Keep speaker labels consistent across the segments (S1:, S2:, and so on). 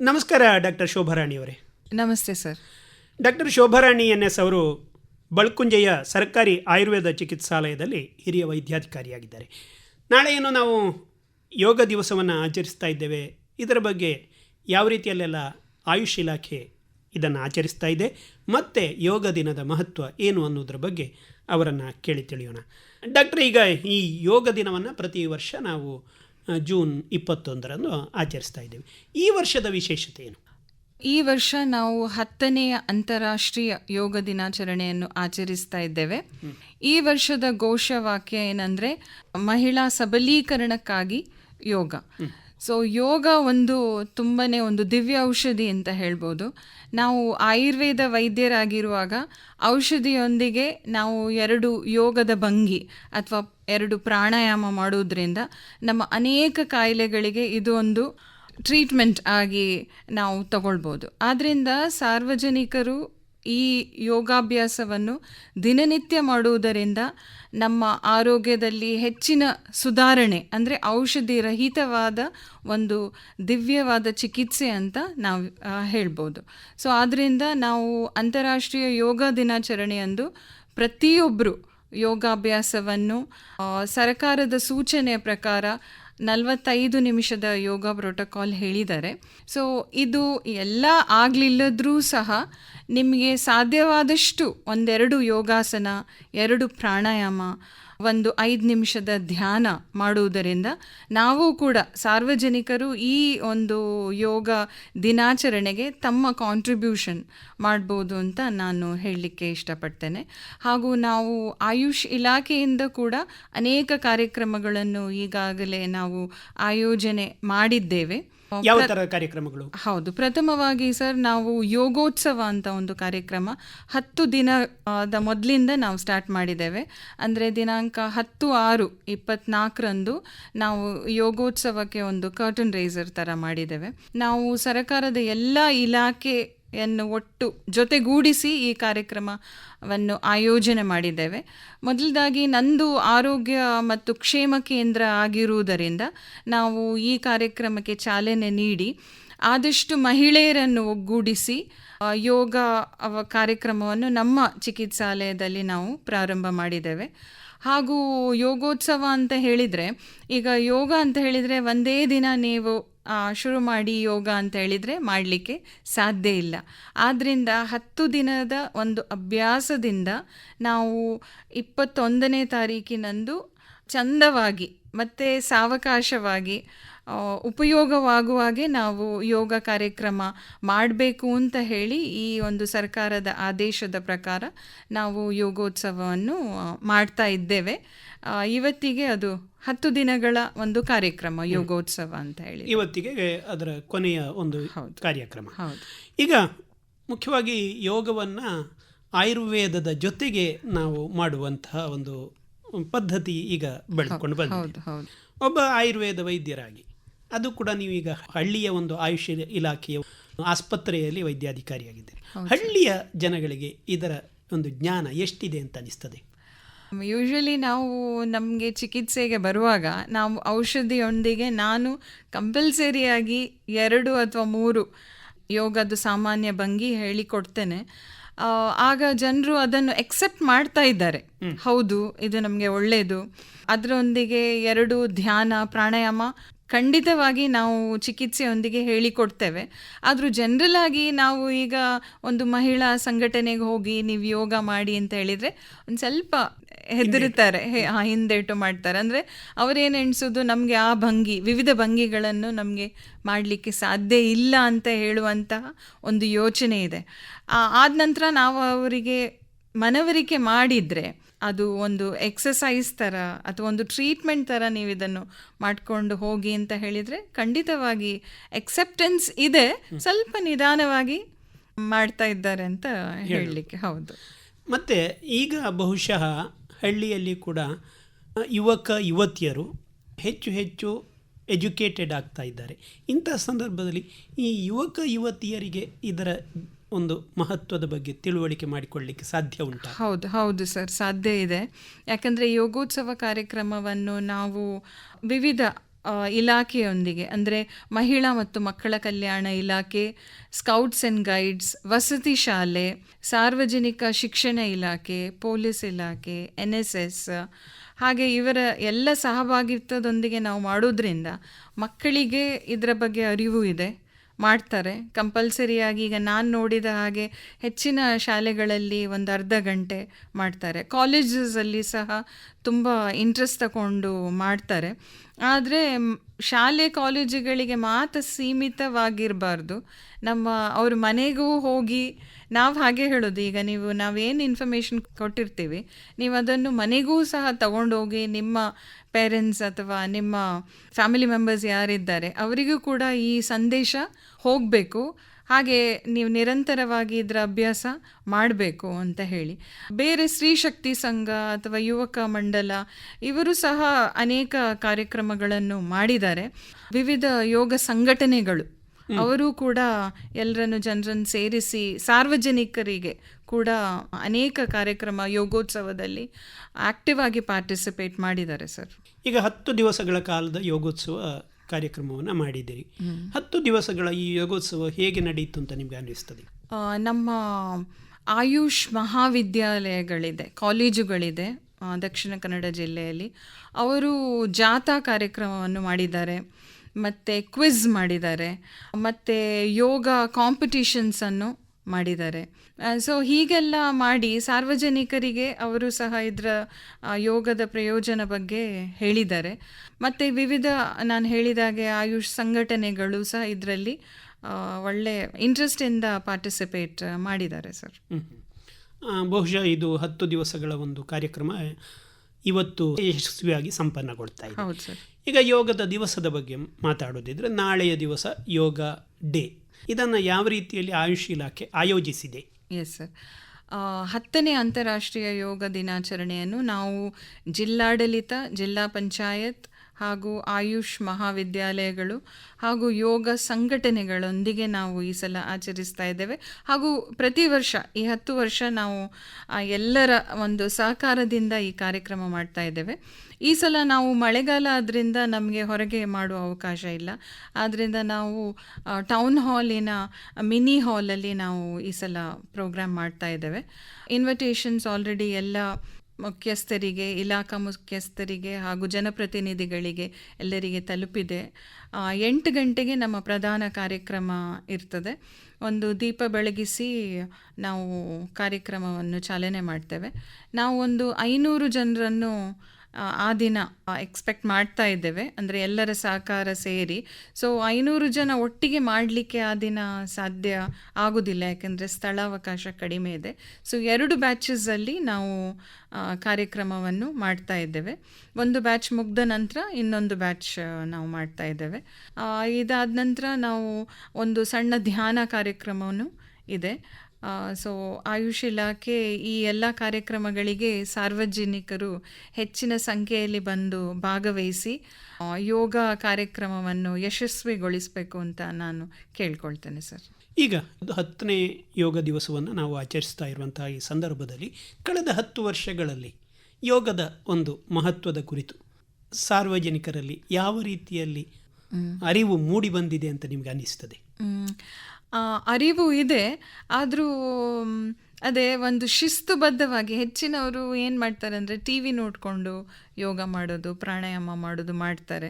S1: ನಮಸ್ಕಾರ ಡಾಕ್ಟರ್ ಶೋಭಾರಾಣಿಯವರೇ.
S2: ನಮಸ್ತೆ sir.
S1: Doctor Shobharani N S ಅವರು ಬಳ್ಕುಂಜೆಯ ಸರ್ಕಾರಿ ಆಯುರ್ವೇದ ಚಿಕಿತ್ಸಾಲಯದಲ್ಲಿ ಹಿರಿಯ ವೈದ್ಯಾಧಿಕಾರಿಯಾಗಿದ್ದಾರೆ. ನಾಳೆ ಏನು ನಾವು ಯೋಗ ದಿವಸವನ್ನು ಆಚರಿಸ್ತಾ ಇದ್ದೇವೆ. ಇದರ ಬಗ್ಗೆ ಯಾವ ರೀತಿಯಲ್ಲೆಲ್ಲ ಆಯುಷ್ ಇಲಾಖೆ ಇದನ್ನು ಆಚರಿಸ್ತಾ ಇದೆ ಮತ್ತು ಯೋಗ ದಿನದ ಮಹತ್ವ ಏನು ಅನ್ನೋದ್ರ ಬಗ್ಗೆ ಅವರನ್ನು ಕೇಳಿ ತಿಳಿಯೋಣ. ಡಾಕ್ಟರ್ ಈಗ ಈ ಯೋಗ ದಿನವನ್ನು ಪ್ರತಿ ವರ್ಷ ನಾವು ಜೂನ್ ಇಪ್ಪತ್ತೊಂದರಂದು ಆಚರಿಸ್ತಾ ಇದ್ದೇವೆ. ಈ ವರ್ಷದ ವಿಶೇಷತೆ ಏನು?
S2: ಈ ವರ್ಷ ನಾವು ಹತ್ತನೆಯ ಅಂತಾರಾಷ್ಟ್ರೀಯ ಯೋಗ ದಿನಾಚರಣೆಯನ್ನು ಆಚರಿಸ್ತಾ ಇದ್ದೇವೆ. ಈ ವರ್ಷದ ಘೋಷವಾಕ್ಯ ಏನಂದ್ರೆ ಮಹಿಳಾ ಸಬಲೀಕರಣಕ್ಕಾಗಿ ಯೋಗ. ಸೊ ಯೋಗ ಒಂದು ತುಂಬನೇ ಒಂದು ದಿವ್ಯ ಔಷಧಿ ಅಂತ ಹೇಳ್ಬೋದು. ನಾವು ಆಯುರ್ವೇದ ವೈದ್ಯರಾಗಿರುವಾಗ ಔಷಧಿಯೊಂದಿಗೆ ನಾವು ಎರಡು ಯೋಗದ ಭಂಗಿ ಅಥವಾ ಎರಡು ಪ್ರಾಣಾಯಾಮ ಮಾಡೋದ್ರಿಂದ ನಮ್ಮ ಅನೇಕ ಕಾಯಿಲೆಗಳಿಗೆ ಇದು ಒಂದು ಟ್ರೀಟ್ಮೆಂಟ್ ಆಗಿ ನಾವು ತಗೊಳ್ಬೋದು. ಆದ್ದರಿಂದ ಸಾರ್ವಜನಿಕರು ಈ ಯೋಗಾಭ್ಯಾಸವನ್ನು ದಿನನಿತ್ಯ ಮಾಡುವುದರಿಂದ ನಮ್ಮ ಆರೋಗ್ಯದಲ್ಲಿ ಹೆಚ್ಚಿನ ಸುಧಾರಣೆ, ಅಂದರೆ ಔಷಧಿ ರಹಿತವಾದ ಒಂದು ದಿವ್ಯವಾದ ಚಿಕಿತ್ಸೆ ಅಂತ ನಾವು ಹೇಳ್ಬೋದು. ಸೊ ಆದ್ದರಿಂದ ನಾವು ಅಂತಾರಾಷ್ಟ್ರೀಯ ಯೋಗ ದಿನಾಚರಣೆಯಂದು ಪ್ರತಿಯೊಬ್ಬರು ಯೋಗಾಭ್ಯಾಸವನ್ನು ಸರ್ಕಾರದ ಸೂಚನೆಯ ಪ್ರಕಾರ ನಲವತ್ತೈದು ನಿಮಿಷದ ಯೋಗ ಪ್ರೋಟೋಕಾಲ್ ಹೇಳಿದ್ದಾರೆ. ಸೊ ಇದು ಎಲ್ಲ ಆಗಲಿಲ್ಲದ್ರೂ ಸಹ ನಿಮಗೆ ಸಾಧ್ಯವಾದಷ್ಟು ಒಂದೆರಡು ಯೋಗಾಸನ, ಎರಡು ಪ್ರಾಣಾಯಾಮ ಒಂದು ಐದು ನಿಮಿಷದ ಧ್ಯಾನ ಮಾಡುವುದರಿಂದ ನಾವು ಕೂಡ ಸಾರ್ವಜನಿಕರು ಈ ಒಂದು ಯೋಗ ದಿನಾಚರಣೆಗೆ ತಮ್ಮ ಕಾಂಟ್ರಿಬ್ಯೂಷನ್ ಮಾಡ್ಬೋದು ಅಂತ ನಾನು ಹೇಳಲಿಕ್ಕೆ ಇಷ್ಟಪಡ್ತೇನೆ. ಹಾಗೂ ನಾವು ಆಯುಷ್ ಇಲಾಖೆಯಿಂದ ಕೂಡ ಅನೇಕ ಕಾರ್ಯಕ್ರಮಗಳನ್ನು ಈಗಾಗಲೇ ನಾವು ಆಯೋಜನೆ ಮಾಡಿದ್ದೇವೆ.
S1: ಯಾವ ತರ ಕಾರ್ಯಕ್ರಮಗಳು?
S2: ಹೌದು. ಪ್ರಥಮವಾಗಿ ಸರ್ ನಾವು ಯೋಗೋತ್ಸವ ಅಂತ ಒಂದು ಕಾರ್ಯಕ್ರಮ ಹತ್ತು ದಿನದ ಮೊದಲಿಂದ ನಾವು ಸ್ಟಾರ್ಟ್ ಮಾಡಿದ್ದೇವೆ. ಅಂದ್ರೆ ದಿನಾಂಕ ಹತ್ತು ಆರು ಇಪ್ಪತ್ನಾಲ್ಕರಂದು ನಾವು ಯೋಗೋತ್ಸವಕ್ಕೆ ಒಂದು ಕರ್ಟನ್ ರೈಸರ್ ತರ ಮಾಡಿದ್ದೇವೆ. ನಾವು ಸರ್ಕಾರದ ಎಲ್ಲ ಇಲಾಖೆಯನ್ನು ಒಟ್ಟು ಜೊತೆಗೂಡಿಸಿ ಈ ಕಾರ್ಯಕ್ರಮವನ್ನು ಆಯೋಜನೆ ಮಾಡಿದ್ದೇವೆ. ಮೊದಲದಾಗಿ ನಂದು ಆರೋಗ್ಯ ಮತ್ತು ಕ್ಷೇಮ ಕೇಂದ್ರ ಆಗಿರುವುದರಿಂದ ನಾವು ಈ ಕಾರ್ಯಕ್ರಮಕ್ಕೆ ಚಾಲನೆ ನೀಡಿ ಆದಷ್ಟು ಮಹಿಳೆಯರನ್ನು ಒಗ್ಗೂಡಿಸಿ ಯೋಗ ಕಾರ್ಯಕ್ರಮವನ್ನು ನಮ್ಮ ಚಿಕಿತ್ಸಾಲಯದಲ್ಲಿ ನಾವು ಪ್ರಾರಂಭ ಮಾಡಿದ್ದೇವೆ. ಹಾಗೂ ಯೋಗೋತ್ಸವ ಅಂತ ಹೇಳಿದರೆ, ಈಗ ಯೋಗ ಅಂತ ಹೇಳಿದರೆ ಒಂದೇ ದಿನ ನೀವು ಶುರು ಮಾಡಿ ಯೋಗ ಅಂತ ಹೇಳಿದರೆ ಮಾಡಲಿಕ್ಕೆ ಸಾಧ್ಯ ಇಲ್ಲ. ಆದ್ದರಿಂದ ಹತ್ತು ದಿನದ ಒಂದು ಅಭ್ಯಾಸದಿಂದ ನಾವು ಇಪ್ಪತ್ತೊಂದನೇ ತಾರೀಕಿನಂದು ಚಂದವಾಗಿ ಮತ್ತು ಸಾವಕಾಶವಾಗಿ ಉಪಯೋಗವಾಗುವ ಹಾಗೆ ನಾವು ಯೋಗ ಕಾರ್ಯಕ್ರಮ ಮಾಡಬೇಕು ಅಂತ ಹೇಳಿ ಈ ಒಂದು ಸರ್ಕಾರದ ಆದೇಶದ ಪ್ರಕಾರ ನಾವು ಯೋಗೋತ್ಸವವನ್ನು ಮಾಡ್ತಾ ಇದ್ದೇವೆ. ಇವತ್ತಿಗೆ ಅದು ಹತ್ತು ದಿನಗಳ ಒಂದು ಕಾರ್ಯಕ್ರಮ ಯೋಗೋತ್ಸವ ಅಂತ ಹೇಳಿ.
S1: ಇವತ್ತಿಗೆ ಅದರ ಕೊನೆಯ ಒಂದು. ಕಾರ್ಯಕ್ರಮ.
S2: ಹೌದು.
S1: ಈಗ ಮುಖ್ಯವಾಗಿ ಯೋಗವನ್ನು ಆಯುರ್ವೇದದ ಜೊತೆಗೆ ನಾವು ಮಾಡುವಂತಹ ಒಂದು ಪದ್ಧತಿ ಈಗ ಬೆಳೆದುಕೊಂಡು
S2: ಹೌದು.
S1: ಒಬ್ಬ ಆಯುರ್ವೇದ ವೈದ್ಯರಾಗಿ ಅದು ಕೂಡ ನೀವೀಗ ಹಳ್ಳಿಯ ಒಂದು ಆಯುಷ್ ಇಲ- ಇಲಾಖೆಯ ಆಸ್ಪತ್ರೆಯಲ್ಲಿ ವೈದ್ಯಾಧಿಕಾರಿಯಾಗಿದ್ದೀರಿ. ಹಳ್ಳಿಯ ಜನಗಳಿಗೆ ಇದರ ಒಂದು ಜ್ಞಾನ ಎಷ್ಟಿದೆ ಅಂತ ಅನಿಸ್ತದೆ
S2: ಯೂಶ್ವಲಿ ನಾವು ನಮಗೆ ಚಿಕಿತ್ಸೆಗೆ ಬರುವಾಗ ನಾವು ಔಷಧಿಯೊಂದಿಗೆ ನಾನು ಕಂಪಲ್ಸರಿಯಾಗಿ ಎರಡು ಅಥವಾ ಮೂರು ಯೋಗದ ಸಾಮಾನ್ಯ ಭಂಗಿ ಹೇಳಿಕೊಡ್ತೇನೆ. ಆಗ ಜನರು ಅದನ್ನು ಎಕ್ಸೆಪ್ಟ್ ಮಾಡ್ತಾ ಇದ್ದಾರೆ. ಹೌದು ಇದು ನಮಗೆ ಒಳ್ಳೆಯದು ಅದರೊಂದಿಗೆ ಎರಡು ಧ್ಯಾನ ಪ್ರಾಣಾಯಾಮ ಖಂಡಿತವಾಗಿ ನಾವು ಚಿಕಿತ್ಸೆಯೊಂದಿಗೆ ಹೇಳಿಕೊಡ್ತೇವೆ. ಆದರೂ ಜನರಲ್ ಆಗಿ ನಾವು ಈಗ ಒಂದು ಮಹಿಳಾ ಸಂಘಟನೆಗೆ ಹೋಗಿ ನೀವು ಯೋಗ ಮಾಡಿ ಅಂತ ಹೇಳಿದರೆ ಒಂದು ಸ್ವಲ್ಪ ಹೆದರುತ್ತಾರೆ. ಹಿಂದೇಟು ಮಾಡ್ತಾರೆ. ಅಂದರೆ ಅವರೇನು ಎಣಿಸೋದು? ನಮಗೆ ಆ ಭಂಗಿ, ವಿವಿಧ ಭಂಗಿಗಳನ್ನು ನಮಗೆ ಮಾಡಲಿಕ್ಕೆ ಸಾಧ್ಯ ಇಲ್ಲ ಅಂತ ಹೇಳುವಂತಹ ಒಂದು ಯೋಚನೆ ಇದೆ. ಆದ ನಂತರ ನಾವು ಅವರಿಗೆ ಮನವರಿಕೆ ಮಾಡಿದರೆ ಅದು ಒಂದು ಎಕ್ಸಸೈಸ್ ಥರ ಅಥವಾ ಒಂದು ಟ್ರೀಟ್ಮೆಂಟ್ ಥರ ನೀವು ಇದನ್ನು ಮಾಡಿಕೊಂಡು ಹೋಗಿ ಅಂತ ಹೇಳಿದರೆ ಖಂಡಿತವಾಗಿ ಎಕ್ಸೆಪ್ಟೆನ್ಸ್ ಇದೆ. ಸ್ವಲ್ಪ ನಿಧಾನವಾಗಿ ಮಾಡ್ತಾ ಇದ್ದಾರೆ ಅಂತ ಹೇಳಲಿಕ್ಕೆ ಹೌದು.
S1: ಮತ್ತು ಈಗ ಬಹುಶಃ ಹಳ್ಳಿಯಲ್ಲಿ ಕೂಡ ಯುವಕ ಯುವತಿಯರು ಹೆಚ್ಚು ಹೆಚ್ಚು ಎಜುಕೇಟೆಡ್ ಆಗ್ತಾ ಇದ್ದಾರೆ. ಇಂಥ ಸಂದರ್ಭದಲ್ಲಿ ಈ ಯುವಕ ಯುವತಿಯರಿಗೆ ಇದರ ಒಂದು ಮಹತ್ವದ ಬಗ್ಗೆ ತಿಳುವಳಿಕೆ ಮಾಡಿಕೊಳ್ಳಲಿಕ್ಕೆ ಸಾಧ್ಯ ಉಂಟು?
S2: ಹೌದು ಹೌದು ಸರ್ ಸಾಧ್ಯ ಇದೆ. ಯಾಕಂದರೆ ಯೋಗೋತ್ಸವ ಕಾರ್ಯಕ್ರಮವನ್ನು ನಾವು ವಿವಿಧ ಇಲಾಖೆಯೊಂದಿಗೆ, ಅಂದರೆ ಮಹಿಳಾ ಮತ್ತು ಮಕ್ಕಳ ಕಲ್ಯಾಣ ಇಲಾಖೆ ಸ್ಕೌಟ್ಸ್ ಆ್ಯಂಡ್ ಗೈಡ್ಸ್ ವಸತಿ ಶಾಲೆ, ಸಾರ್ವಜನಿಕ ಶಿಕ್ಷಣ ಇಲಾಖೆ, ಪೊಲೀಸ್ ಇಲಾಖೆ ಎನ್ ಎಸ್ ಎಸ್ ಹಾಗೆ ಇವರ ಎಲ್ಲ ಸಹಭಾಗಿತ್ವದೊಂದಿಗೆ ನಾವು ಮಾಡೋದ್ರಿಂದ ಮಕ್ಕಳಿಗೆ ಇದರ ಬಗ್ಗೆ ಅರಿವು ಇದೆ. ಮಾಡ್ತಾರೆ. ಕಂಪಲ್ಸರಿಯಾಗಿ ಈಗ ನಾನು ನೋಡಿದ ಹಾಗೆ ಹೆಚ್ಚಿನ ಶಾಲೆಗಳಲ್ಲಿ ಒಂದು ಅರ್ಧ ಗಂಟೆ ಮಾಡ್ತಾರೆ. ಕಾಲೇಜಸಲ್ಲಿ ಸಹ ತುಂಬ ಇಂಟ್ರೆಸ್ಟ್ ತಗೊಂಡು ಮಾಡ್ತಾರೆ. ಆದರೆ ಶಾಲೆ ಕಾಲೇಜುಗಳಿಗೆ ಮಾತ್ರ ಸೀಮಿತವಾಗಿರಬಾರ್ದು. ನಮ್ಮ ಅವ್ರ ಮನೆಗೂ ಹೋಗಿ ನಾವು ಹಾಗೆ ಹೇಳೋದು. ಈಗ ನೀವು ನಾವೇನು ಇನ್ಫಾರ್ಮೇಷನ್ ಕೊಟ್ಟಿರ್ತೀವಿ, ನೀವು ಅದನ್ನು ಮನೆಗೂ ಸಹ ತಗೊಂಡೋಗಿ ನಿಮ್ಮ ಪೇರೆಂಟ್ಸ್ ಅಥವಾ ನಿಮ್ಮ ಫ್ಯಾಮಿಲಿ ಮೆಂಬರ್ಸ್ ಯಾರಿದ್ದಾರೆ, ಅವರಿಗೂ ಕೂಡ ಈ ಸಂದೇಶ ಹೋಗಬೇಕು. ಹಾಗೆ ನೀವು ನಿರಂತರವಾಗಿ ಇದರ ಅಭ್ಯಾಸ ಮಾಡಬೇಕು ಅಂತ ಹೇಳಿ. ಬೇರೆ ಸ್ತ್ರೀ ಶಕ್ತಿ ಸಂಘ ಅಥವಾ ಯುವಕ ಮಂಡಲ, ಇವರು ಸಹ ಅನೇಕ ಕಾರ್ಯಕ್ರಮಗಳನ್ನು ಮಾಡಿದ್ದಾರೆ. ವಿವಿಧ ಯೋಗ ಸಂಘಟನೆಗಳು. ಅವರು ಕೂಡ ಎಲ್ಲರನ್ನು ಜನರನ್ನು ಸೇರಿಸಿ ಸಾರ್ವಜನಿಕರಿಗೆ ಕೂಡ ಅನೇಕ ಕಾರ್ಯಕ್ರಮ ಯೋಗೋತ್ಸವದಲ್ಲಿ ಆಕ್ಟಿವ್ ಆಗಿ ಪಾರ್ಟಿಸಿಪೇಟ್ ಮಾಡಿದ್ದಾರೆ ಸರ್.
S1: ಈಗ ಹತ್ತು ದಿವಸಗಳ ಕಾಲದ ಯೋಗೋತ್ಸವ ಕಾರ್ಯಕ್ರಮವನ್ನು ಮಾಡಿದ್ದೀರಿ. ಹತ್ತು ದಿವಸಗಳ ಈ ಯೋಗೋತ್ಸವ ಹೇಗೆ ನಡೆಯಿತು ಅಂತ ನಿಮ್ಗೆ ಅನ್ನಿಸ್ತದೆ
S2: ನಮ್ಮ ಆಯುಷ್ ಮಹಾವಿದ್ಯಾಲಯಗಳಿದೆ ಕಾಲೇಜುಗಳಿದೆ ದಕ್ಷಿಣ ಕನ್ನಡ ಜಿಲ್ಲೆಯಲ್ಲಿ. ಅವರು ಜಾಥಾ ಕಾರ್ಯಕ್ರಮವನ್ನು ಮಾಡಿದ್ದಾರೆ. ಮತ್ತು ಕ್ವಿಜ್ ಮಾಡಿದ್ದಾರೆ. ಮತ್ತು ಯೋಗ ಕಾಂಪಿಟಿಷನ್ಸನ್ನು ಮಾಡಿದ್ದಾರೆ. ಸೊ ಹೀಗೆಲ್ಲ ಮಾಡಿ ಸಾರ್ವಜನಿಕರಿಗೆ ಅವರು ಸಹ ಇದರ ಯೋಗದ ಪ್ರಯೋಜನ ಬಗ್ಗೆ ಹೇಳಿದ್ದಾರೆ. ಮತ್ತು ವಿವಿಧ, ನಾನು ಹೇಳಿದಾಗೆ ಆಯುಷ್ ಸಂಘಟನೆಗಳು ಸಹ ಇದರಲ್ಲಿ ಒಳ್ಳೆ ಇಂಟ್ರೆಸ್ಟಿಂದ ಪಾರ್ಟಿಸಿಪೇಟ್ ಮಾಡಿದ್ದಾರೆ ಸರ್.
S1: ಬಹುಶಃ ಇದು ಹತ್ತು ದಿವಸಗಳ ಒಂದು ಕಾರ್ಯಕ್ರಮ ಇವತ್ತು ಯಶಸ್ವಿಯಾಗಿ ಸಂಪನ್ನಗೊಳ್ತಾ ಇದೆ.
S2: ಹೌದು ಸರ್.
S1: ಈಗ ಯೋಗದ ದಿವಸದ ಬಗ್ಗೆ ಮಾತಾಡೋದಿದ್ರೆ ನಾಳೆಯ ದಿವಸ ಯೋಗ ಡೇ. ಇದನ್ನು ಯಾವ ರೀತಿಯಲ್ಲಿ ಆಯುಷ್ ಇಲಾಖೆ ಆಯೋಜಿಸಿದೆ?
S2: ಎಸ್ ಸರ್ ಹತ್ತನೇ ಅಂತಾರಾಷ್ಟ್ರೀಯ ಯೋಗ ದಿನಾಚರಣೆಯನ್ನು ನಾವು ಜಿಲ್ಲಾಡಳಿತ ಜಿಲ್ಲಾ ಪಂಚಾಯತ್ ಹಾಗೂ ಆಯುಷ್ ಮಹಾವಿದ್ಯಾಲಯಗಳು ಹಾಗೂ ಯೋಗ ಸಂಘಟನೆಗಳೊಂದಿಗೆ ನಾವು ಈ ಸಲ ಆಚರಿಸ್ತಾ ಇದ್ದೇವೆ. ಹಾಗೂ ಪ್ರತಿ ವರ್ಷ, ಈ ಹತ್ತು ವರ್ಷ ನಾವು ಎಲ್ಲರ ಒಂದು ಸಹಕಾರದಿಂದ ಈ ಕಾರ್ಯಕ್ರಮ ಮಾಡ್ತಾ ಇದ್ದೇವೆ. ಈ ಸಲ ನಾವು ಮಳೆಗಾಲ ಆದ್ದರಿಂದ ನಮಗೆ ಹೊರಗೆ ಮಾಡುವ ಅವಕಾಶ ಇಲ್ಲ. ಆದ್ದರಿಂದ ನಾವು ಟೌನ್ ಹಾಲಿನ ಮಿನಿ ಹಾಲಲ್ಲಿ ನಾವು ಈ ಸಲ ಪ್ರೋಗ್ರಾಮ್ ಮಾಡ್ತಾ ಇದ್ದೇವೆ. ಇನ್ವಿಟೇಷನ್ಸ್ ಆಲ್ರೆಡಿ ಎಲ್ಲ ಮುಖ್ಯಸ್ಥರಿಗೆ, ಇಲಾಖಾ ಮುಖ್ಯಸ್ಥರಿಗೆ ಹಾಗೂ ಜನಪ್ರತಿನಿಧಿಗಳಿಗೆ ಎಲ್ಲರಿಗೆ ತಲುಪಿದೆ. ಎಂಟು ಗಂಟೆಗೆ ನಮ್ಮ ಪ್ರಧಾನ ಕಾರ್ಯಕ್ರಮ ಇರ್ತದೆ. ಒಂದು ದೀಪ ಬೆಳಗಿಸಿ ನಾವು ಕಾರ್ಯಕ್ರಮವನ್ನು ಚಾಲನೆ ಮಾಡ್ತೇವೆ. ನಾವು ಒಂದು ಐನೂರು ಜನರನ್ನು ಆ, ದಿನ ಎಕ್ಸ್ಪೆಕ್ಟ್ ಮಾಡ್ತಾ ಇದ್ದೇವೆ. ಅಂದರೆ ಎಲ್ಲರ ಸಹಕಾರ ಸೇರಿ. ಸೊ ಐನೂರು ಜನ ಒಟ್ಟಿಗೆ ಮಾಡಲಿಕ್ಕೆ ಆ ದಿನ ಸಾಧ್ಯ ಆಗೋದಿಲ್ಲ. ಯಾಕೆಂದರೆ ಸ್ಥಳಾವಕಾಶ ಕಡಿಮೆ ಇದೆ. ಸೊ ಎರಡು ಬ್ಯಾಚಸಲ್ಲಿ ನಾವು ಕಾರ್ಯಕ್ರಮವನ್ನು ಮಾಡ್ತಾ ಇದ್ದೇವೆ. ಒಂದು ಬ್ಯಾಚ್ ಮುಗ್ದ ನಂತರ ಇನ್ನೊಂದು ಬ್ಯಾಚ್ ನಾವು ಮಾಡ್ತಾ ಇದ್ದೇವೆ. ಇದಾದ ನಂತರ ನಾವು ಒಂದು ಸಣ್ಣ ಧ್ಯಾನ ಕಾರ್ಯಕ್ರಮವನ್ನು ಇದೆ. ಸೊ ಆಯುಷ್ ಇಲಾಖೆ ಈ ಎಲ್ಲ ಕಾರ್ಯಕ್ರಮಗಳಿಗೆ ಸಾರ್ವಜನಿಕರು ಹೆಚ್ಚಿನ ಸಂಖ್ಯೆಯಲ್ಲಿ ಬಂದು ಭಾಗವಹಿಸಿ ಯೋಗ ಕಾರ್ಯಕ್ರಮವನ್ನು ಯಶಸ್ವಿಗೊಳಿಸಬೇಕು ಅಂತ ನಾನು ಕೇಳ್ಕೊಳ್ತೇನೆ ಸರ್.
S1: ಈಗ ಹತ್ತನೇ ಯೋಗ ದಿವಸವನ್ನು ನಾವು ಆಚರಿಸ್ತಾ ಇರುವಂತಹ ಈ ಸಂದರ್ಭದಲ್ಲಿ ಕಳೆದ ಹತ್ತು ವರ್ಷಗಳಲ್ಲಿ ಯೋಗದ ಒಂದು ಮಹತ್ವದ ಕುರಿತು ಸಾರ್ವಜನಿಕರಲ್ಲಿ ಯಾವ ರೀತಿಯಲ್ಲಿ ಅರಿವು ಮೂಡಿ ಬಂದಿದೆ ಅಂತ ನಿಮ್ಗೆ
S2: ಆ, ಅರಿವು ಇದೆ, ಆದರೂ ಅದೇ ಒಂದು ಶಿಸ್ತುಬದ್ಧವಾಗಿ ಹೆಚ್ಚಿನವರು ಏನು ಮಾಡ್ತಾರೆ ಅಂದರೆ ಟಿ ವಿ ನೋಡಿಕೊಂಡು ಯೋಗ ಮಾಡೋದು, ಪ್ರಾಣಾಯಾಮ ಮಾಡೋದು ಮಾಡ್ತಾರೆ.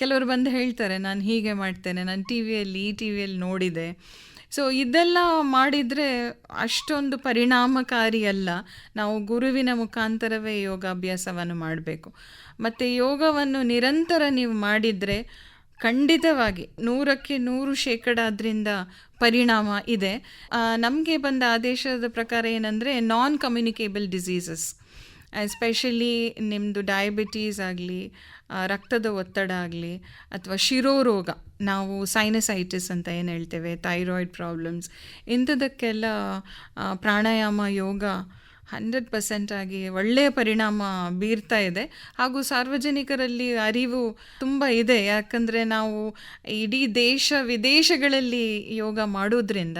S2: ಕೆಲವರು ಬಂದು ಹೇಳ್ತಾರೆ, ನಾನು ಹೀಗೆ ಮಾಡ್ತೇನೆ, ನಾನು ಟಿ ವಿಯಲ್ಲಿ, ಈ ಟಿ ವಿಯಲ್ಲಿ ನೋಡಿದೆ. ಸೊ ಇದೆಲ್ಲ ಮಾಡಿದರೆ ಅಷ್ಟೊಂದು ಪರಿಣಾಮಕಾರಿ ಅಲ್ಲ. ನಾವು ಗುರುವಿನ ಮುಖಾಂತರವೇ ಯೋಗಾಭ್ಯಾಸವನ್ನು ಮಾಡಬೇಕು. ಮತ್ತು ಯೋಗವನ್ನು ನಿರಂತರ ನೀವು ಮಾಡಿದರೆ ಖಂಡಿತವಾಗಿ ನೂರಕ್ಕೆ ನೂರು ಶೇಕಡ ಅದರಿಂದ ಪರಿಣಾಮ ಇದೆ. ನಮಗೆ ಬಂದ ಆದೇಶದ ಪ್ರಕಾರ ಏನಂದರೆ ನಾನ್ ಕಮ್ಯುನಿಕೇಬಲ್ ಡಿಸೀಸಸ್ ಎಸ್ಪೆಷಲಿ ನಿಮ್ಮದು ಡಯಾಬಿಟೀಸ್ ಆಗಲಿ ರಕ್ತದ ಒತ್ತಡ ಆಗಲಿ, ಅಥವಾ ಶಿರೋರೋಗ, ನಾವು ಸೈನಸೈಟಿಸ್ ಅಂತ ಏನು ಹೇಳ್ತೇವೆ ಥೈರಾಯ್ಡ್ ಪ್ರಾಬ್ಲಮ್ಸ್ ಇಂಥದಕ್ಕೆಲ್ಲ ಪ್ರಾಣಾಯಾಮ ಯೋಗ ಹಂಡ್ರೆಡ್ ಪರ್ಸೆಂಟ್ ಆಗಿ ಒಳ್ಳೆಯ ಪರಿಣಾಮ ಬೀರ್ತಾ ಇದೆ. ಹಾಗೂ ಸಾರ್ವಜನಿಕರಲ್ಲಿ ಅರಿವು ತುಂಬ ಇದೆ. ಯಾಕಂದರೆ ನಾವು ಇಡೀ ದೇಶ ವಿದೇಶಗಳಲ್ಲಿ ಯೋಗ ಮಾಡೋದ್ರಿಂದ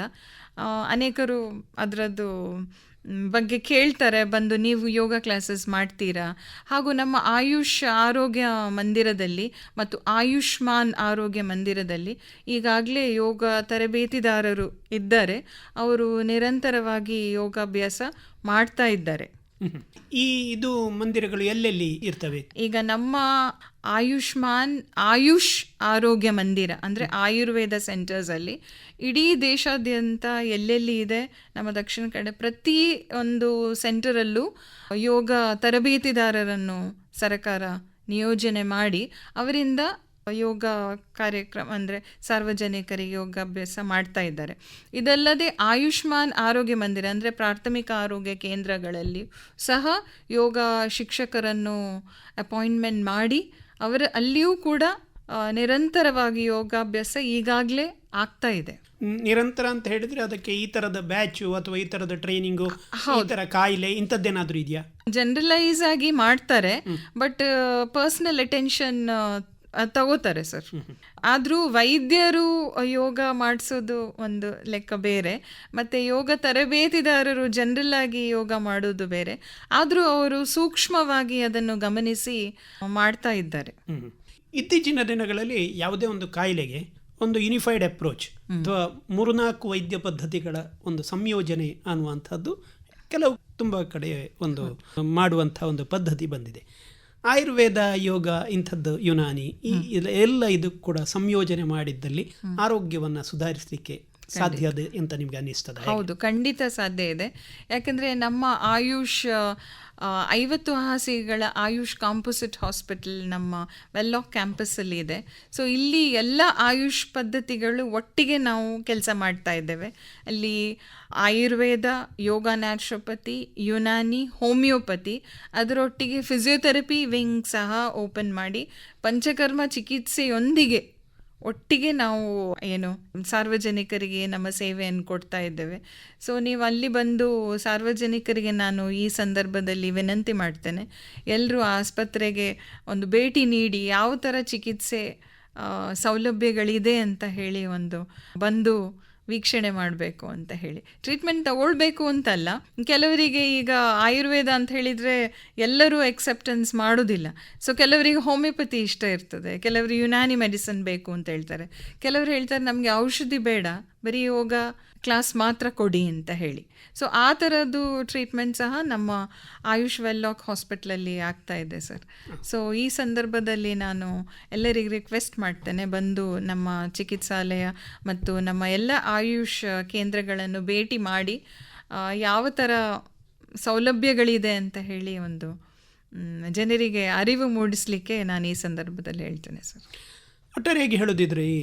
S2: ಅನೇಕರು ಅದರದ್ದು ಬಗ್ಗೆ ಕೇಳ್ತಾರೆ, ಬಂದು ನೀವು ಯೋಗ ಕ್ಲಾಸಸ್ ಮಾಡ್ತೀರಾ ಹಾಗೂ ನಮ್ಮ ಆಯುಷ್ ಆರೋಗ್ಯ ಮಂದಿರದಲ್ಲಿ ಮತ್ತು ಆಯುಷ್ಮಾನ್ ಆರೋಗ್ಯ ಮಂದಿರದಲ್ಲಿ ಈಗಾಗಲೇ ಯೋಗ ತರಬೇತಿದಾರರು ಇದ್ದಾರೆ ಅವರು ನಿರಂತರವಾಗಿ ಯೋಗಾಭ್ಯಾಸ ಮಾಡ್ತಾ ಇದ್ದಾರೆ.
S1: ಈ ಇದು ಮಂದಿರಗಳು ಎಲ್ಲೆಲ್ಲಿ ಇರ್ತವೆ?
S2: ಈಗ ನಮ್ಮ ಆಯುಷ್ಮಾನ್, ಆಯುಷ್ ಆರೋಗ್ಯ ಮಂದಿರ, ಅಂದರೆ ಆಯುರ್ವೇದ ಸೆಂಟರ್ಸಲ್ಲಿ ಇಡೀ ದೇಶಾದ್ಯಂತ ಎಲ್ಲೆಲ್ಲಿ ಇದೆ, ನಮ್ಮ ದಕ್ಷಿಣ ಕಡೆ ಪ್ರತಿ ಒಂದು ಸೆಂಟರಲ್ಲೂ ಯೋಗ ತರಬೇತಿದಾರರನ್ನು ಸರ್ಕಾರ ನಿಯೋಜನೆ ಮಾಡಿ, ಅವರಿಂದ ಯೋಗ ಕಾರ್ಯಕ್ರಮ ಅಂದರೆ ಸಾರ್ವಜನಿಕರಿಗೆ ಯೋಗಾಭ್ಯಾಸ ಮಾಡ್ತಾ ಇದ್ದಾರೆ. ಇದಲ್ಲದೆ ಆಯುಷ್ಮಾನ್ ಆರೋಗ್ಯ ಮಂದಿರ ಅಂದರೆ ಪ್ರಾಥಮಿಕ ಆರೋಗ್ಯ ಕೇಂದ್ರಗಳಲ್ಲಿ ಸಹ ಯೋಗ ಶಿಕ್ಷಕರನ್ನು ಅಪಾಯಿಂಟ್ಮೆಂಟ್ ಮಾಡಿ ಅವರ ಅಲ್ಲಿಯೂ ಕೂಡ ನಿರಂತರವಾಗಿ ಯೋಗಾಭ್ಯಾಸ ಈಗಾಗಲೇ ಆಗ್ತಾ ಇದೆ.
S1: ನಿರಂತರ ಅಂತ ಹೇಳಿದ್ರೆ ಅದಕ್ಕೆ ಈ ತರದ ಬ್ಯಾಚು ಅಥವಾ ಈ ತರದ ಟ್ರೈನಿಂಗು ಈ ತರ ಕಾಯಿಲೆ ಇಂಥದ್ದೇನಾದ್ರೂ ಇದೆಯಾ?
S2: ಜನರಲೈಸ್ ಆಗಿ ಮಾಡ್ತಾರೆ ಬಟ್ ಪರ್ಸನಲ್ ಅಟೆನ್ಷನ್ ತಗೋತಾರೆ ಸರ್. ಆದರೂ ವೈದ್ಯರು ಯೋಗ ಮಾಡಿಸೋದು ಒಂದು ಲೆಕ್ಕ ಬೇರೆ ಮತ್ತು ಯೋಗ ತರಬೇತಿದಾರರು ಜನರಲ್ ಆಗಿ ಯೋಗ ಮಾಡೋದು ಬೇರೆ. ಆದರೂ ಅವರು ಸೂಕ್ಷ್ಮವಾಗಿ ಅದನ್ನು ಗಮನಿಸಿ ಮಾಡ್ತಾ ಇದ್ದಾರೆ.
S1: ಇತ್ತೀಚಿನ ದಿನಗಳಲ್ಲಿ ಯಾವುದೇ ಒಂದು ಕಾಯಿಲೆಗೆ ಒಂದು ಯುನಿಫೈಡ್ ಅಪ್ರೋಚ್ ಅಥವಾ ಮೂರ್ನಾಲ್ಕು ವೈದ್ಯ ಪದ್ಧತಿಗಳ ಒಂದು ಸಂಯೋಜನೆ ಅನ್ನುವಂಥದ್ದು ಕೆಲವು ತುಂಬ ಕಡೆ ಒಂದು ಮಾಡುವಂಥ ಒಂದು ಪದ್ಧತಿ ಬಂದಿದೆ. ಆಯುರ್ವೇದ ಯೋಗ ಇಂಥದ್ದು ಯುನಾನಿ. ಈ ಎಲ್ಲ ಇದು ಕೂಡ ಸಂಯೋಜನೆ ಮಾಡಿದ್ದಲ್ಲಿ ಆರೋಗ್ಯವನ್ನು ಸುಧಾರಿಸಲಿಕ್ಕೆ ಸಾಧ್ಯ ಇದೆ ಅಂತ ನಿಮ್ಗೆ ಅನ್ನಿಸ್ತದೆ
S2: ಹೌದು ಖಂಡಿತ ಸಾಧ್ಯ ಇದೆ. ಯಾಕಂದ್ರೆ ನಮ್ಮ ಆಯುಷ್ ಐವತ್ತು ಹಾಸಿಗೆಗಳ ಆಯುಷ್ ಕಾಂಪೋಸಿಟ್ ಹಾಸ್ಪಿಟಲ್ ನಮ್ಮ ವೆಲ್ಲಾಕ್ ಕ್ಯಾಂಪಸ್ಸಲ್ಲಿ ಇದೆ. ಸೊ ಇಲ್ಲಿ ಎಲ್ಲ ಆಯುಷ್ ಪದ್ಧತಿಗಳು ಒಟ್ಟಿಗೆ ನಾವು ಕೆಲಸ ಮಾಡ್ತಾ ಇದ್ದೇವೆ. ಅಲ್ಲಿ ಆಯುರ್ವೇದ ಯೋಗ ನ್ಯಾಚುರೋಪತಿ ಯುನಾನಿ ಹೋಮಿಯೋಪತಿ ಅದರೊಟ್ಟಿಗೆ ಫಿಸಿಯೋಥೆರಪಿ ವಿಂಗ್ ಸಹ ಓಪನ್ ಮಾಡಿ ಪಂಚಕರ್ಮ ಚಿಕಿತ್ಸೆಯೊಂದಿಗೆ ಒಟ್ಟಿಗೆ ನಾವು ಏನು ಸಾರ್ವಜನಿಕರಿಗೆ ನಮ್ಮ ಸೇವೆಯನ್ನು ಕೊಡ್ತಾ ಇದ್ದೇವೆ. ಸೊ ನೀವು ಅಲ್ಲಿ ಬಂದು ಸಾರ್ವಜನಿಕರಿಗೆ ನಾನು ಈ ಸಂದರ್ಭದಲ್ಲಿ ವಿನಂತಿ ಮಾಡ್ತೇನೆ. ಎಲ್ಲರೂ ಆಸ್ಪತ್ರೆಗೆ ಒಂದು ಭೇಟಿ ನೀಡಿ ಯಾವ ಥರ ಚಿಕಿತ್ಸೆ ಸೌಲಭ್ಯಗಳಿದೆ ಅಂತ ಹೇಳಿ ಒಂದು ಬಂದು ವೀಕ್ಷಣೆ ಮಾಡಬೇಕು ಅಂತ ಹೇಳಿ. ಟ್ರೀಟ್ಮೆಂಟ್ ತಗೊಳ್ಬೇಕು ಅಂತಲ್ಲ, ಕೆಲವರಿಗೆ ಈಗ ಆಯುರ್ವೇದ ಅಂತ ಹೇಳಿದರೆ ಎಲ್ಲರೂ ಎಕ್ಸೆಪ್ಟೆನ್ಸ್ ಮಾಡೋದಿಲ್ಲ. ಸೊ ಕೆಲವರಿಗೆ ಹೋಮಿಯೋಪತಿ ಇಷ್ಟ ಇರ್ತದೆ, ಕೆಲವರು ಯುನಾನಿ ಮೆಡಿಸನ್ ಬೇಕು ಅಂತ ಹೇಳ್ತಾರೆ. ಕೆಲವರು ಹೇಳ್ತಾರೆ, ನಮಗೆ ಔಷಧಿ ಬೇಡ ಬರೀ ಯೋಗ ಕ್ಲಾಸ್ ಮಾತ್ರ ಕೊಡಿ ಅಂತ ಹೇಳಿ. ಸೊ ಆ ಥರದ್ದು ಟ್ರೀಟ್ಮೆಂಟ್ ಸಹ ನಮ್ಮ ಆಯುಷ್ ವೆಲ್ಲಾಕ್ ಹಾಸ್ಪಿಟ್ಲಲ್ಲಿ ಆಗ್ತಾ ಇದೆ ಸರ್. ಸೊ ಈ ಸಂದರ್ಭದಲ್ಲಿ ನಾನು ಎಲ್ಲರಿಗೆ ರಿಕ್ವೆಸ್ಟ್ ಮಾಡ್ತೇನೆ ಬಂದು ನಮ್ಮ ಚಿಕಿತ್ಸಾಲಯ ಮತ್ತು ನಮ್ಮ ಎಲ್ಲ ಆಯುಷ್ ಕೇಂದ್ರಗಳನ್ನು ಭೇಟಿ ಮಾಡಿ ಯಾವ ಥರ ಸೌಲಭ್ಯಗಳಿದೆ ಅಂತ ಹೇಳಿ ಒಂದು ಜನರಿಗೆ ಅರಿವು ಮೂಡಿಸಲಿಕ್ಕೆ ನಾನು ಈ ಸಂದರ್ಭದಲ್ಲಿ ಹೇಳ್ತೇನೆ ಸರ್.
S1: ಒಟ್ಟಾರೆಯಾಗಿ ಹೇಳೋದಿದ್ರೆ ಈ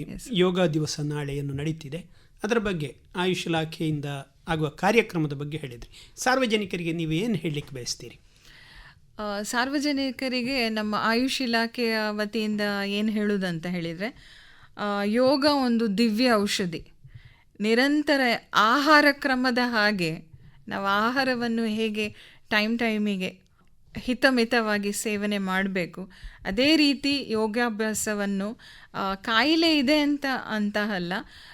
S1: ಯೋಗ ದಿವಸ ನಾಳೆಯನ್ನು ನಡೀತಿದೆ. ಅದರ ಬಗ್ಗೆ ಆಯುಷ್ ಇಲಾಖೆಯಿಂದ ಆಗುವ ಕಾರ್ಯಕ್ರಮದ ಬಗ್ಗೆ ಹೇಳಿದ್ರಿ. ಸಾರ್ವಜನಿಕರಿಗೆ ನೀವು ಏನು ಹೇಳಲಿಕ್ಕೆ ಬಯಸ್ತೀರಿ?
S2: ಸಾರ್ವಜನಿಕರಿಗೆ ನಮ್ಮ ಆಯುಷ್ ಇಲಾಖೆಯ ವತಿಯಿಂದ ಏನು ಹೇಳುವುದಂತ ಹೇಳಿದರೆ ಯೋಗ ಒಂದು ದಿವ್ಯ ಔಷಧಿ. ನಿರಂತರ ಆಹಾರ ಕ್ರಮದ ಹಾಗೆ ನಾವು ಆಹಾರವನ್ನು ಹೇಗೆ ಟೈಮ್ ಟೈಮಿಗೆ ಹಿತಮಿತವಾಗಿ ಸೇವನೆ ಮಾಡಬೇಕು. ಅದೇ ರೀತಿ ಯೋಗಾಭ್ಯಾಸವನ್ನು ಕಾಯಿಲೆ ಇದೆ ಅಂತ ಅಂತ ಅಲ್ಲ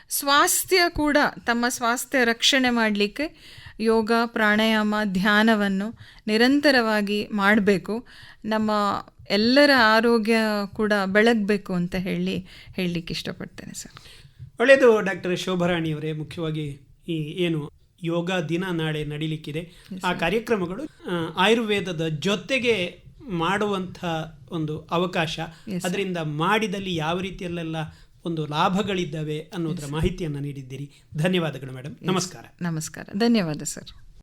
S2: ಸ್ವಾಸ್ಥ್ಯ ಕೂಡ ತಮ್ಮ ಸ್ವಾಸ್ಥ್ಯ ರಕ್ಷಣೆ ಮಾಡಲಿಕ್ಕೆ ಯೋಗ, ಪ್ರಾಣಾಯಾಮ, ಧ್ಯಾನವನ್ನು ನಿರಂತರವಾಗಿ ಮಾಡಬೇಕು. ನಮ್ಮ ಎಲ್ಲರ ಆರೋಗ್ಯ ಕೂಡ ಬೆಳಗಬೇಕು ಅಂತ ಹೇಳಿ ಹೇಳಲಿಕ್ಕೆ ಇಷ್ಟಪಡ್ತೇನೆ ಸರ್.
S1: ಒಳ್ಳೆಯದು ಡಾಕ್ಟರ್ ಶೋಭರಾಣಿಯವರೇ ಮುಖ್ಯವಾಗಿ ಈ ಏನು ಯೋಗ ದಿನ ನಾಳೆ ನಡೀಲಿಕ್ಕಿದೆ. ಆ ಕಾರ್ಯಕ್ರಮಗಳು ಆಯುರ್ವೇದದ ಜೊತೆಗೆ ಮಾಡುವಂಥ ಒಂದು ಅವಕಾಶ. ಅದರಿಂದ ಮಾಡಿದಲ್ಲಿ ಯಾವ ರೀತಿಯಲ್ಲೆಲ್ಲ ಒಂದು ಲಾಭಗಳಿದ್ದಾವೆ ಅನ್ನೋದರ ಮಾಹಿತಿಯನ್ನು ನೀಡಿದ್ದೀರಿ. ಧನ್ಯವಾದಗಳು ಮೇಡಮ್ ನಮಸ್ಕಾರ.
S2: ನಮಸ್ಕಾರ. ಧನ್ಯವಾದ ಸರ್